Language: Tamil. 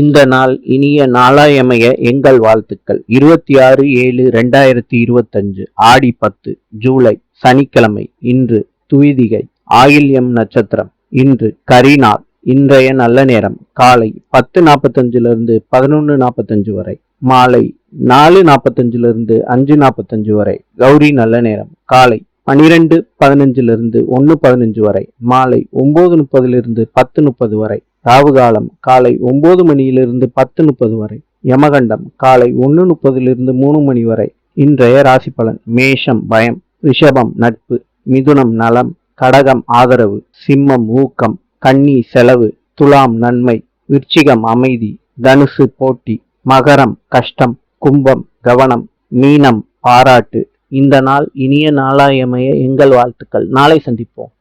இந்த நாள் இனிய நாளாயமைய எங்கள் வாழ்த்துக்கள். இருபத்தி ஆறு ஏழு ரெண்டாயிரத்தி இருபத்தஞ்சு ஆடி பத்து ஜூலை சனிக்கிழமை. இன்று துவிதிகை ஆயில்யம் நட்சத்திரம். இன்று கரிநாள் இன்றைய நல்ல நேரம். காலை பத்து நாற்பத்தஞ்சிலிருந்து பதினொன்று நாற்பத்தஞ்சு வரை. மாலை நாலு நாற்பத்தஞ்சிலிருந்து அஞ்சு நாற்பத்தஞ்சு வரை. கௌரி நல்ல நேரம். காலை பனிரெண்டு பதினஞ்சிலிருந்து ஒன்று பதினஞ்சு வரை. மாலை ஒம்பது முப்பதிலிருந்து பத்து முப்பது வரை. ராவு காலம் காலை ஒன்பது மணியிலிருந்து பத்து முப்பது வரை. யமகண்டம் காலை ஒன்று முப்பதிலிருந்து மூணு மணி வரை. இன்றைய ராசி பலன் மேஷம் பயம் ரிஷபம் நட்பு மிதுனம் நலம் கடகம் ஆதரவு சிம்மம் ஊக்கம் கன்னி செலவு துலாம் நன்மை விருச்சிகம் அமைதி தனுசு போட்டி மகரம் கஷ்டம் கும்பம் கவனம் மீனம் பாராட்டு. இந்த நாள் இனிய நாளாயமைய எங்கள் வாழ்த்துக்கள். நாளை சந்திப்போம்.